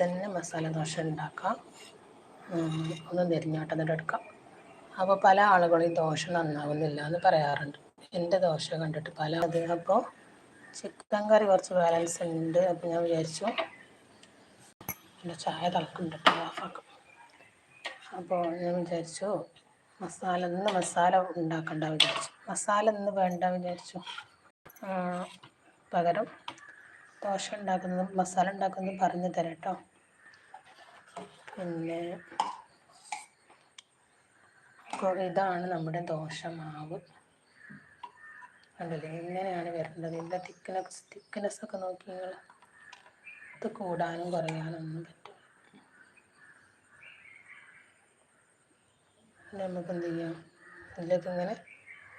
തന്നെ മസാല ദോശ ഉണ്ടാക്കാം. ഒന്ന് നെരിഞ്ഞാട്ടം എന്നിട്ട് എടുക്കാം. അപ്പോൾ പല ആളുകളും ദോശ നന്നാവുന്നില്ല എന്ന് പറയാറുണ്ട്. എന്റെ ദോശ കണ്ടിട്ട് പല അത് അപ്പോൾ ചിക്കൻ കറി കുറച്ച് ബാലൻസ് ഉണ്ട് അപ്പോൾ ഞാൻ വിചാരിച്ചു എന്റെ ചായ തിളക്കുന്നുണ്ട് ഓഫാക്കും അപ്പോൾ ഞാൻ വിചാരിച്ചു മസാല ഇന്ന് മസാല ഉണ്ടാക്കണ്ട വിചാരിച്ചു. മസാല ഇന്ന് വേണ്ട വിചാരിച്ചു. പകരം ദോശ ഉണ്ടാക്കുന്നത് മസാല ഉണ്ടാക്കുന്നത് പറഞ്ഞു തരാം കേട്ടോ. പിന്നെ ഇതാണ് നമ്മുടെ ദോഷമാവ് കണ്ടില്ലേ? ഇങ്ങനെയാണ് വരേണ്ടത്. ഇതിന്റെ തിക്നെസ് തിക്നെസ് ഒക്കെ നോക്കി നിങ്ങൾ ഇത് കൂടാനും കുറയാനൊന്നും പറ്റും നമുക്ക് എന്ത് ചെയ്യാം? ഇതിലേക്ക് ഇങ്ങനെ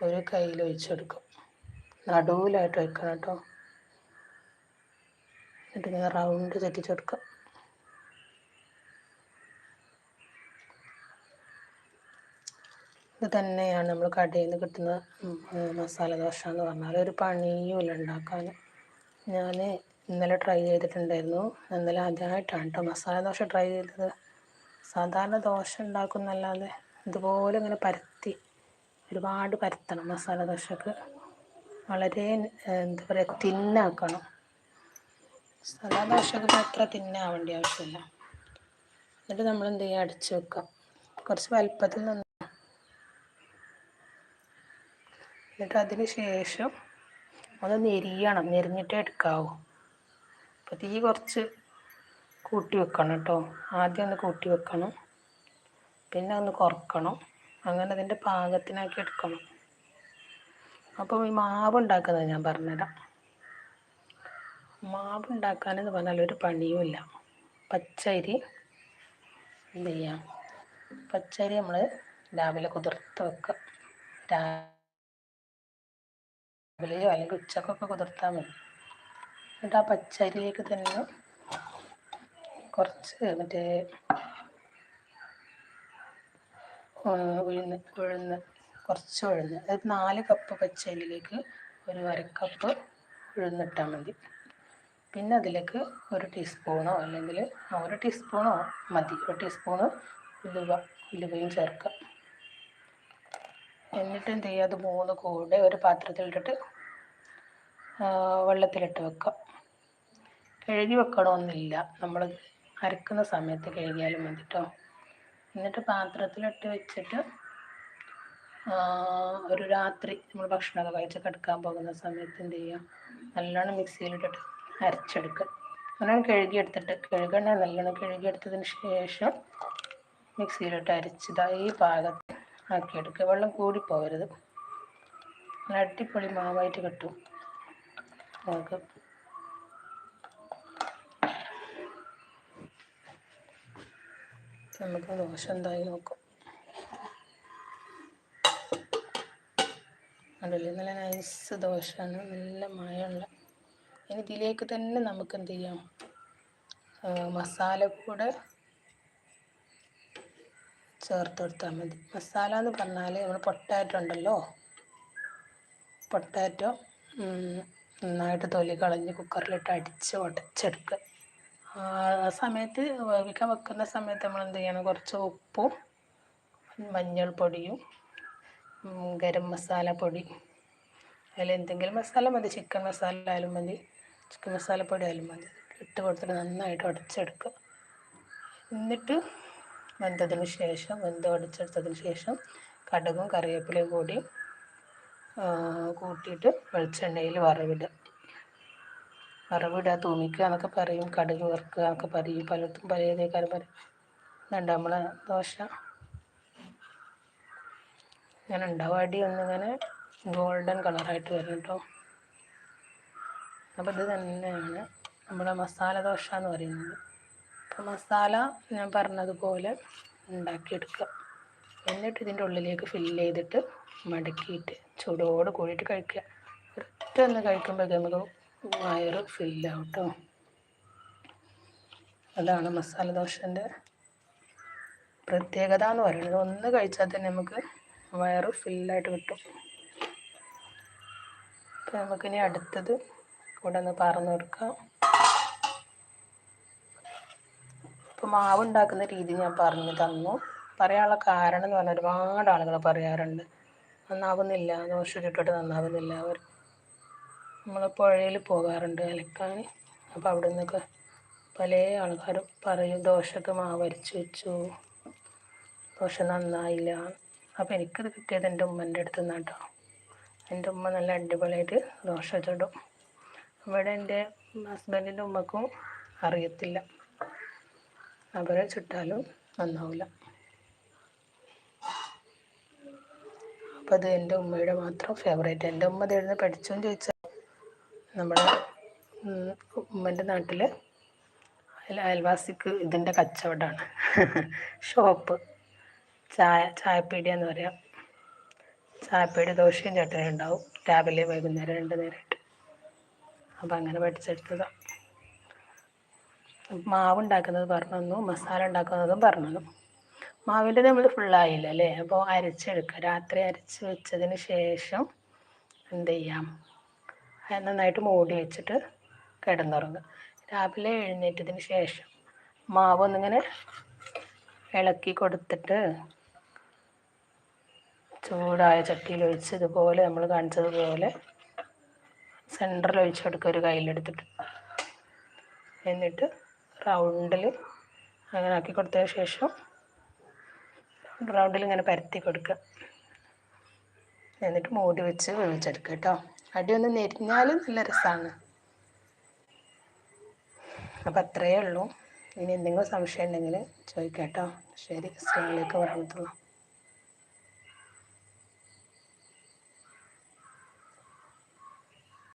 ഒരു കയ്യിൽ ഒഴിച്ചെടുക്കും. നടുവിലായിട്ട് വെക്കണം കേട്ടോ. എന്നിട്ട് ഇങ്ങനെ റൗണ്ട് ചറ്റിച്ചെടുക്കാം ഇത് തന്നെയാണ് നമ്മൾ കടയിൽ നിന്ന് കിട്ടുന്ന മസാല ദോശ എന്ന് പറഞ്ഞാൽ ഒരു പണിയുമില്ല ഉണ്ടാക്കാൻ ഞാൻ ഇന്നലെ ട്രൈ ചെയ്തിട്ടുണ്ടായിരുന്നു. ഇന്നലെ ആദ്യമായിട്ടാണ് കേട്ടോ മസാല ദോശ ട്രൈ ചെയ്തത്. സാധാരണ ദോശ ഉണ്ടാക്കുന്നല്ലാതെ ഇതുപോലെ ഇങ്ങനെ പരത്തി ഒരുപാട് പരത്തണം മസാല ദോശക്ക്. വളരെ എന്താ പറയുക തിന്നാക്കണം. സാധാ ദോശക്ക് അത്ര തിന്നാവേണ്ട ആവശ്യമില്ല. എന്നിട്ട് നമ്മൾ എന്ത് ചെയ്യുക അടിച്ചു വെക്കാം. കുറച്ച് വലുപ്പത്തിൽ നിന്ന് എന്നിട്ട് അതിന് ശേഷം ഒന്ന് നെരിയണം. നെരിഞ്ഞിട്ടേ എടുക്കാവൂ. അപ്പോൾ തീ കുറച്ച് കൂട്ടി വെക്കണം കേട്ടോ. ആദ്യം ഒന്ന് കൂട്ടി വെക്കണം. പിന്നെ ഒന്ന് കുറക്കണം. അങ്ങനെ അതിന്റെ പാകത്തിനാക്കി എടുക്കണം. അപ്പോൾ ഈ മാവ് ഉണ്ടാക്കുന്നത് ഞാൻ പറഞ്ഞുതരാം. മാവ് ഉണ്ടാക്കാനെന്ന് പറഞ്ഞാൽ ഒരു പണിയുമില്ല പച്ചരി എന്ത് ചെയ്യാം? പച്ചരി നമ്മൾ രാവിലെ കുതിർത്ത് വെക്കുക. രാവിലെയോ അല്ലെങ്കിൽ ഉച്ചക്കൊക്കെ കുതിർത്താൽ മതി. എന്നിട്ട് ആ പച്ചരിയിലേക്ക് തന്നെ കുറച്ച് മറ്റേ ഉഴുന്ന് ഉഴുന്ന് കുറച്ച് ഉഴുന്ന്. അതായത് നാല് കപ്പ് പച്ചരിയിലേക്ക് ഒരു അരക്കപ്പ് ഉഴുന്നിട്ടാൽ മതി. പിന്നെ അതിലേക്ക് ഒരു ടീസ്പൂണോ അല്ലെങ്കിൽ ഒരു ടീസ്പൂണോ മതി. ഒരു ടീസ്പൂണ് ഉലുവ ഉലുവയും ചേർക്കുക എന്നിട്ട് എന്ത് ചെയ്യുക അത് മൂന്ന് കൂടെ ഒരു പാത്രത്തിലിട്ടിട്ട് വെള്ളത്തിലിട്ട് വെക്കുക കഴുകി വെക്കണമെന്നില്ല നമ്മൾ അരക്കുന്ന സമയത്ത് കഴുകിയാലും മതി കേട്ടോ എന്നിട്ട് പാത്രത്തിലിട്ട് വെച്ചിട്ട് ഒരു രാത്രി നമ്മൾ ഭക്ഷണമൊക്കെ കഴിച്ച് കിടക്കാൻ പോകുന്ന സമയത്ത് എന്ത് ചെയ്യുക നല്ലോണം മിക്സിയിലിട്ടിട്ട് അരച്ചെടുക്കുക. നല്ലോണം കഴുകിയെടുത്തിട്ട് കഴുകണ നല്ലോണം കഴുകിയെടുത്തതിന് ശേഷം മിക്സിയിലിട്ട് അരച്ചതായി പാകത്തിൽ പാകത്ത് ആക്കിയെടുക്കുക വെള്ളം കൂടിപ്പോകരുത്. നല്ല അടിപൊളി മാവായിട്ട് കിട്ടും. നമുക്ക് നമുക്ക് ദോശ എന്തായി നോക്കാം. അതല്ലേ നല്ല നൈസ് ദോശയാണ്. നല്ല മഴയുള്ള. ഇനി ഇതിലേക്ക് തന്നെ നമുക്ക് എന്ത് ചെയ്യാം? മസാല കൂടെ ചേർത്ത് കൊടുത്താൽ മതി. മസാല എന്ന് പറഞ്ഞാൽ നമ്മൾ പൊട്ടാറ്റോ ഉണ്ടല്ലോ? പൊട്ടാറ്റോ നന്നായിട്ട് തൊലി കളഞ്ഞ് കുക്കറിലിട്ട് അടിച്ച് ഉടച്ചെടുക്കുക ആ സമയത്ത് വേവിക്കാൻ വെക്കുന്ന സമയത്ത് നമ്മൾ എന്ത് ചെയ്യണം? കുറച്ച് ഉപ്പും മഞ്ഞൾപ്പൊടിയും ഗരം മസാല പൊടി. അതിൽ എന്തെങ്കിലും മസാല മതി. ചിക്കൻ മസാല ആയാലും മതി. ചിക്കൻ മസാലപ്പൊടി ആയാലും മതി. ഇട്ട് കൊടുത്തിട്ട് നന്നായിട്ട് ഉടച്ചെടുക്കുക എന്നിട്ട് വെന്തതിന് ശേഷം വെന്ത് അടിച്ചെടുത്തതിന് ശേഷം കടുകും കറിവേപ്പിലയും കൂടി കൂട്ടിയിട്ട് വെളിച്ചെണ്ണയിൽ വറവിടുക. വറവിടുക തൂമിക്കുക എന്നൊക്കെ പറയും. കടുക് വറുക്കുക എന്നൊക്കെ പറയും. പലർക്കും പല കാര്യം പറയും. എന്നുണ്ട് നമ്മൾ ദോശ. ഇങ്ങനെ ഉണ്ടാവും. അടി ഒന്നിങ്ങനെ ഗോൾഡൻ കളറായിട്ട് വരും കേട്ടോ. അപ്പോൾ ഇത് തന്നെയാണ് നമ്മുടെ മസാല ദോശ എന്ന് പറയുന്നത്. മസാല ഞാൻ പറഞ്ഞതുപോലെ ഉണ്ടാക്കിയെടുക്കുക. എന്നിട്ട് ഇതിന്റെ ഉള്ളിലേക്ക് ഫില്ല് ചെയ്തിട്ട് മടക്കിയിട്ട് ചൂടോട് കൂടിയിട്ട് കഴിക്കുക. ഒറ്റ ഒന്ന് കഴിക്കുമ്പോഴേക്കും നമുക്ക് വയറ് ഫില്ലാവും കേട്ടോ അതാണ് മസാല ദോശന്റെ പ്രത്യേകത എന്ന് പറയുന്നത്. ഒന്ന് കഴിച്ചാൽ തന്നെ നമുക്ക് വയറ് ഫില്ലായിട്ട് കിട്ടും. അപ്പോൾ നമുക്കിനി അടുത്തത് കൂടെ ഒന്ന് പറഞ്ഞു കൊടുക്കാം. അപ്പോൾ മാവ് ഉണ്ടാക്കുന്ന രീതി ഞാൻ പറഞ്ഞു തന്നു. പറയാനുള്ള കാരണം എന്ന് പറഞ്ഞാൽ ഒരുപാട് ആളുകൾ പറയാറുണ്ട്. നന്നാവുന്നില്ല ദോശ ചുട്ടിട്ട് നന്നാവുന്നില്ല. അവർ നമ്മൾ പുഴയിൽ പോകാറുണ്ട് അലക്കാൻ അപ്പോൾ അവിടെ നിന്നൊക്കെ പല ആൾക്കാരും പറയും ദോശക്ക് മാവ് അരിച്ചു വെച്ചു. ദോശ നന്നായില്ല. അപ്പോൾ എനിക്കത് കിട്ടിയത് എന്റെ ഉമ്മന്റെ അടുത്ത് നിന്നാണ് കേട്ടോ എന്റെ ഉമ്മ നല്ല അടിപൊളിയായിട്ട് ദോശ ചുടും. ഇവിടെ എന്റെ ഹസ്ബൻഡിന്റെ ഉമ്മക്കും അറിയത്തില്ല. അവരെ ചുട്ടാലും നന്നാവില്ല അപ്പം അത് എന്റെ ഉമ്മയുടെ മാത്രം ഫേവറേറ്റ് എന്റെ ഉമ്മ എഴുന്ന പഠിച്ചോന്ന് ചോദിച്ചാൽ നമ്മുടെ ഉമ്മന്റെ നാട്ടിൽ അയൽ അയൽവാസിക്ക് ഇതിന്റെ കച്ചവടമാണ് ഷോപ്പ്. ചായ ചായപ്പീടിയ എന്ന് പറയാം. ചായപ്പീടി ദോശയും ചട്ടനും ഉണ്ടാവും. രാവിലെ വൈകുന്നേരം രണ്ട് നേരമായിട്ട് അപ്പം അങ്ങനെ പഠിച്ചെടുത്തതാണ് മാവ് ഉണ്ടാക്കുന്നത് പറഞ്ഞു തന്നു മസാല ഉണ്ടാക്കുന്നതും പറഞ്ഞു തന്നു മാവിന്റെ നമ്മൾ ഫുള്ളായില്ല അല്ലേ? അപ്പോൾ അരച്ചെടുക്കുക. രാത്രി അരച്ച് വെച്ചതിന് ശേഷം എന്ത് ചെയ്യാം? നന്നായിട്ട് മൂടി വെച്ചിട്ട് കിടന്നുറങ്ങുക. രാവിലെ എഴുന്നേറ്റതിന് ശേഷം മാവ് ഒന്നിങ്ങനെ ഇളക്കി കൊടുത്തിട്ട് ചൂടായ ചട്ടിയിൽ ഒഴിച്ച് ഇതുപോലെ നമ്മൾ കാണിച്ചതുപോലെ സെന്ററിൽ ഒഴിച്ചെടുക്കുക ഒരു കയ്യിലെടുത്തിട്ട്. എന്നിട്ട് റൗണ്ടിൽ അങ്ങനെ ആക്കി കൊടുത്തതിന് ശേഷം റൗണ്ടിൽ ഇങ്ങനെ പരത്തി കൊടുക്കുക. എന്നിട്ട് മൂടി വെച്ച് വേവിച്ചെടുക്കുക കേട്ടോ. അടി ഒന്ന് നെരിഞ്ഞാലും നല്ല രസമാണ് അപ്പം അത്രയേ ഉള്ളൂ. ഇനി എന്തെങ്കിലും സംശയം ഉണ്ടെങ്കിൽ ചോദിക്കാം കേട്ടോ. ശരി വലൈക്കും വരഹമത്തുള്ള